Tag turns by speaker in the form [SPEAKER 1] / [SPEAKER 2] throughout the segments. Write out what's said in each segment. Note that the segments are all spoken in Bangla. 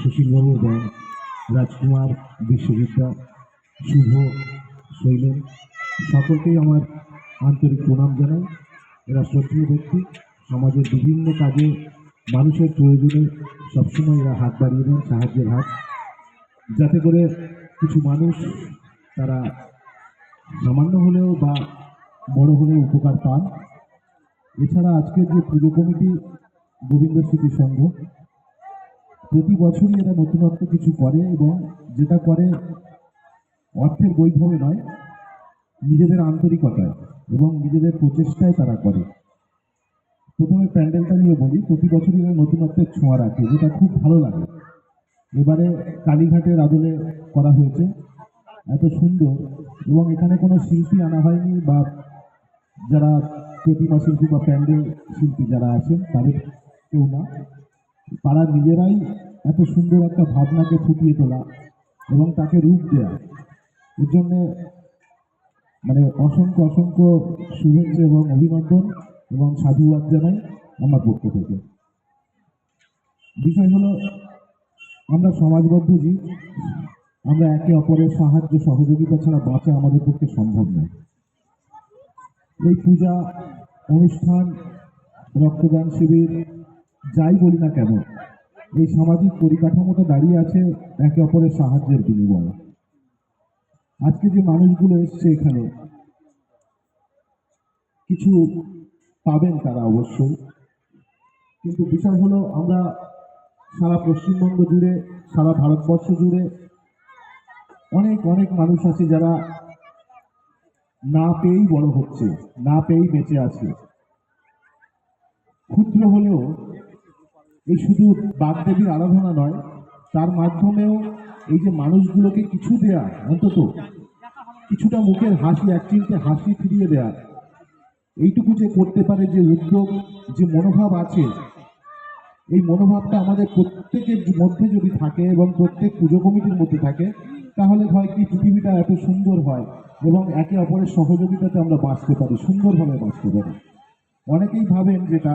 [SPEAKER 1] সুশীলবাবু এবং রাজকুমার বিশ্ববিদ্যা শুভ, শৈলেন, সকলকেই আমার আন্তরিক প্রণাম জানাই। এরা শ্রদ্ধেয় ব্যক্তি, সমাজের বিভিন্ন কাজে মানুষের প্রয়োজনে সবসময় এরা হাত বাড়িয়ে দেন, সাহায্যের হাত। যাতে করে কিছু মানুষ তারা সামান্য হলেও বা বড় হলেও উপকার পান। এছাড়া আজকের যে পুজো কমিটি গোবিন্দ স্মৃতি সংঘ প্রতি বছরই এরা নতুনত্ব কিছু করে এবং যেটা করে অর্থের বৈভবে নয়, নিজেদের আন্তরিকতায় এবং নিজেদের প্রচেষ্টায় তারা করে। প্রথমে প্যান্ডেলটা নিয়ে বলি, প্রতি বছরই এরা নতুনত্বের ছোঁয়া রাখে, যেটা খুব ভালো লাগে। এবারে কালীঘাটের আদলে করা হয়েছে, এত সুন্দর এবং এখানে কোনো শিল্পী আনা হয়নি বা যারা প্রতিমা শিল্পী বা প্যান্ডেল শিল্পী যারা আছেন, তাদের কেউ না। তারা নিজেরাই এত সুন্দর একটা ভাবনাকে ফুটিয়ে তোলা এবং তাকে রূপ দেওয়া এর জন্য মানে অসংখ্য অসংখ্য শুভেচ্ছা এবং অভিনন্দন এবং সাধুবাদ জানাই আমার পক্ষ থেকে। বিষয় হলো, আমরা সমাজবদ্ধ জীব। আমরা একে অপরের সাহায্য, সহযোগিতা ছাড়া বাঁচা আমাদের পক্ষে সম্ভব নয়। এই পূজা, অনুষ্ঠান, রক্তদান শিবির, যাই বলি না কেন এই সামাজিক পরিকাঠামোটা দাঁড়িয়ে আছে একে অপরের সাহায্যের বিনিময়ে। আজকে যে মানুষগুলো এসছে এখানে, কিছু পাবেন তারা অবশ্যই। কিন্তু বিষয় হলো, আমরা সারা পশ্চিমবঙ্গ জুড়ে, সারা ভারতবর্ষ জুড়ে অনেক অনেক মানুষ আছে যারা না পেয়েই বড় হচ্ছে, না পেয়েই বেঁচে আছে। ক্ষুদ্র হলেও এই শুধু বাগদেবীর আরাধনা নয়, তার মাধ্যমেও এই যে মানুষগুলোকে কিছু দেয়া, অন্তত কিছুটা মুখের হাসি এক চিনতে হাসি ফিরিয়ে দেয়া, এইটুকু যে করতে পারে যে উদ্যোগ, যে মনোভাব আছে, এই মনোভাবটা আমাদের প্রত্যেকের মধ্যে যদি থাকে এবং প্রত্যেক পুজো কমিটির মধ্যে থাকে, তাহলে হয় কি পৃথিবীটা এত সুন্দর হয় এবং একে অপরের সহযোগিতাতে আমরা বাঁচতে পারি, সুন্দরভাবে বাঁচতে পারি। অনেকেই ভাবেন যেটা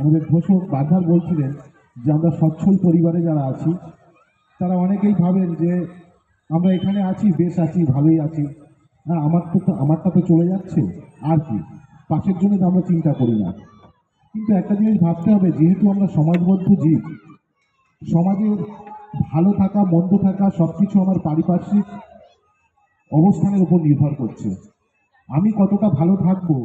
[SPEAKER 1] আমাদের ঘোষক বারবার বলছিলেন যে আমরা সচ্ছল পরিবারে যারা আছি, তারা অনেকেই ভাবেন যে আমরা এখানে আছি, বেশ আছি, ভালোই আছি। হ্যাঁ আমার তো তো- আমারটা তো চলে যাচ্ছে, আর কি? পাশের জন্য তো আমরা চিন্তা করি না। কিন্তু একটা জিনিস ভাবতে হবে, যেহেতু আমরা সমাজবদ্ধ জীব, সমাজের ভালো থাকা, মন্দ থাকা সব কিছু আমার পারিপার্শ্বিক অবস্থানের উপর নির্ভর করছে। আমি কতটা ভালো থাকব,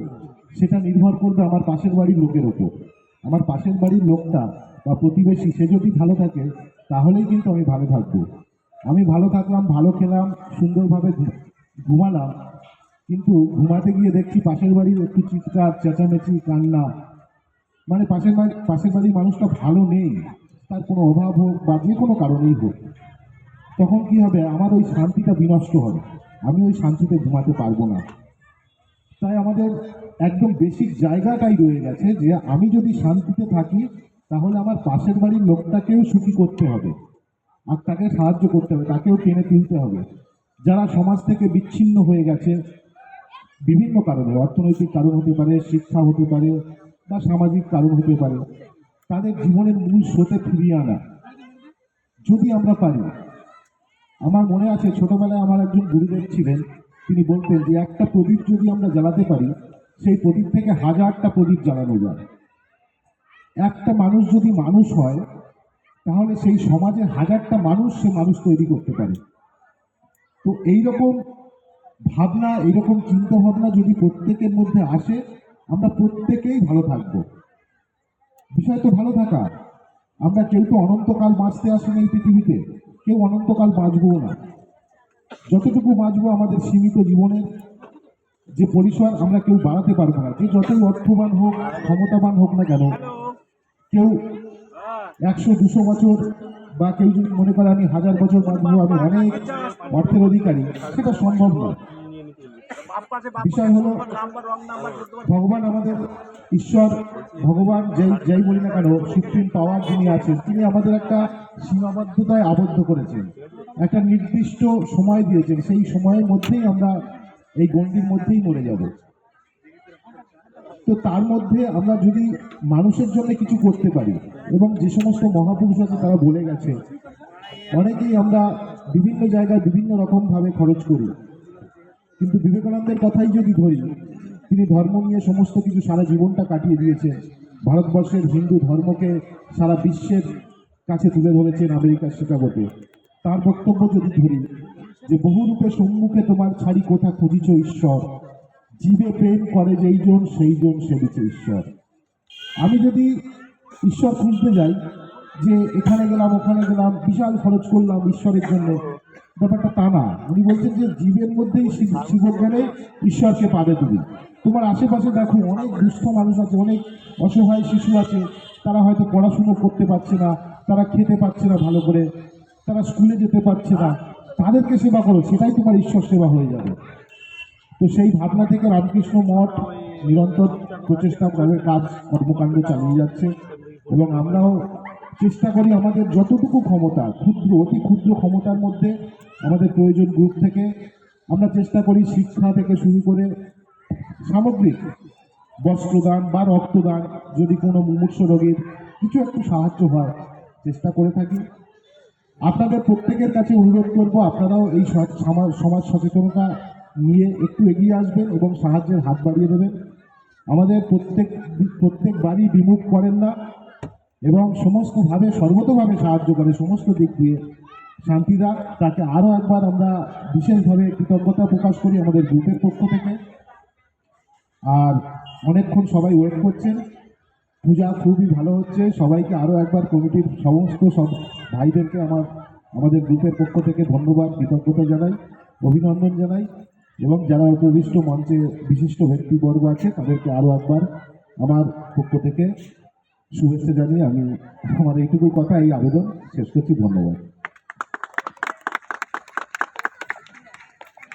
[SPEAKER 1] সেটা নির্ভর করবে আমার পাশের বাড়ির লোকের ওপর আমার পাশের বাড়ির লোকটা বা প্রতিবেশী, সে যদি ভালো থাকে, তাহলেই কিন্তু আমি ভালো থাকব। আমি ভালো থাকলাম, ভালো খেলাম, সুন্দরভাবে ঘুমালাম, কিন্তু ঘুমাতে গিয়ে দেখছি পাশের বাড়ির একটু চিৎকার, চেঁচামেচি, কান্না। মানে পাশের বাড়ি, পাশের বাড়ির মানুষটা ভালো নেই। তার কোনো অভাব হোক বা যে কোনো কারণেই হোক, তখন কি হবে? আমার ওই শান্তিটা বিনষ্ট হবে। আমি ওই শান্তিতে ঘুমাতে পারব না। তাই আমাদের একদম বেসিক জায়গাটাই রয়ে গেছে যে আমি যদি শান্তিতে থাকি, তাহলে আমার পাশের বাড়ির লোকটাকেও সুখী করতে হবে। আর তাকে সাহায্য করতে হবে, তাকেও টেনে তুলতে হবে। যারা সমাজ থেকে বিচ্ছিন্ন হয়ে গেছে, বিভিন্ন কারণে, অর্থনৈতিক কারণ হতে পারে, শিক্ষা হতে পারে, বা সামাজিক কারণ হতে পারে, তাদের জীবনের মূল স্রোতে ফিরিয়ে আনা। যদি আমরা পারি, আমার মনে আছে, ছোটবেলায় আমার একজন গুরুদেব ছিলেন, তিনি বলতেন যে, একটা প্রদীপ যদি আমরা জ্বালাতে পারি সেই প্রদীপ থেকে হাজারটা প্রদীপ জ্বালানো যায়। একটা মানুষ যদি মানুষ হয়, তাহলে সেই সমাজে হাজারটা মানুষ সে মানুষ তৈরি করতে পারে। তো এই রকম ভাবনা, এইরকম চিন্তা ভাবনা যদি প্রত্যেকের মধ্যে আসে, আমরা প্রত্যেকেই ভালো থাকব। বিষয় তো ভালো থাকা। আমরা কেউ তো অনন্তকাল বাঁচতে আসেনি এই পৃথিবীতে, কেউ অনন্তকাল বাঁচবও না। যতটুকু বাঁচবো আমাদের সীমিত জীবনের যে পরিসর আমরা কেউ বাড়াতে পারব না যে যতই অর্থবান হোক ক্ষমতাবান হোক না কেন কেউ একশো দুশো বছর বা কেউ যদি মনে করে আমি হাজার বছর বাঁচবো আমি অনেক অর্থের অধিকারী সেটা সম্ভব নয় বিষয় হলো ভগবান আমাদের ঈশ্বর ভগবান যেই যেই বলি না কেন সুপ্রিম পাওয়ার যিনি আছেন তিনি আমাদের একটা সীমাবদ্ধতায় আবদ্ধ করেছেন। একটা নির্দিষ্ট সময় দিয়েছেন সেই সময়ের মধ্যেই আমরা এই গণ্ডির মধ্যেই মরে যাব। তো তার মধ্যে আমরা যদি মানুষের জন্য কিছু করতে পারি, এবং যে সমস্ত মহাপুরুষ আছে তারা বলে গেছে, অনেকেই আমরা বিভিন্ন জায়গায় বিভিন্ন রকমভাবে খরচ করি। কিন্তু বিবেকানন্দের কথাই যদি ধরি, তিনি ধর্ম নিয়ে সমস্ত কিছু সারা জীবনটা কাটিয়ে দিয়েছেন। ভারতবর্ষের হিন্দু ধর্মকে সারা বিশ্বের কাছে তুলে ধরেছেন আমেরিকার শিকাগোতে তার বক্তব্য যদি ধরি যে বহুরূপে সম্মুখে তোমার ছাড়ি কোথা খুঁজিছ ঈশ্বর। জীবে প্রেম করে যেই জন, সেই জন সেবিছে ঈশ্বর। আমি যদি ঈশ্বর খুঁজতে যাই, যে এখানে গেলাম, ওখানে গেলাম, বিশাল খরচ করলাম ঈশ্বরের জন্য, ব্যাপারটা তা না। উনি বলছেন যে জীবের মধ্যেই শিব- শিবজ্ঞানে ঈশ্বরকে পাবে তুমি। তোমার আশেপাশে দেখো অনেক দুস্থ মানুষ আছে, অনেক অসহায় শিশু আছে। তারা হয়তো পড়াশুনো করতে পারছে না, তারা খেতে পারছে না ভালো করে, তারা স্কুলে যেতে পারছে না। তাদেরকে সেবা করো, সেটাই তোমার ঈশ্বর সেবা হয়ে যাবে। তো সেই ভাবনা থেকে রামকৃষ্ণ মঠ নিরন্তর প্রচেষ্টা করে, কাজ, কর্মকাণ্ড চালিয়ে যাচ্ছে। এবং আমরাও চেষ্টা করি আমাদের যতটুকু ক্ষমতা, ক্ষুদ্র, অতি ক্ষুদ্র ক্ষমতার মধ্যে আমাদের প্রয়োজন গ্রুপ থেকে, আমরা চেষ্টা করি শিক্ষা থেকে শুরু করে সামগ্রিক বস্ত্রদান বা রক্তদান, যদি কোনো মুমূর্ষ রোগীর কিছু একটু সাহায্য হয়, চেষ্টা করে থাকি। আপনাদের প্রত্যেকের কাছে অনুরোধ করব, আপনারাও এই সমাজ সমাজ সচেতনতা নিয়ে একটু এগিয়ে আসবেন এবং সাহায্যের হাত বাড়িয়ে দেবেন। আমাদের প্রত্যেক প্রত্যেক বাড়ি বিমুখ করেন না এবং সমস্তভাবে, সর্বতভাবে সাহায্য করে সমস্ত দিক দিয়ে শান্তিদা। তাকে আরও একবার আমরা বিশেষভাবে কৃতজ্ঞতা প্রকাশ করি আমাদের গ্রুপের পক্ষ থেকে। আর অনেকক্ষণ সবাই ওয়েট করছেন। পূজা খুবই ভালো হচ্ছে। সবাইকে আরও একবার কমিটির সমস্ত সব ভাইদেরকে আমার, আমাদের গ্রুপের পক্ষ থেকে ধন্যবাদ, কৃতজ্ঞতা জানাই, অভিনন্দন জানাই। এবং যারা উপবিষ্ট মঞ্চে বিশিষ্ট ব্যক্তিবর্গ আছে, তাদেরকে আরও একবার আমার পক্ষ থেকে শুভেচ্ছা জানিয়ে আমি আমার এইটুকু কথা, এই আবেদন শেষ করছি। ধন্যবাদ।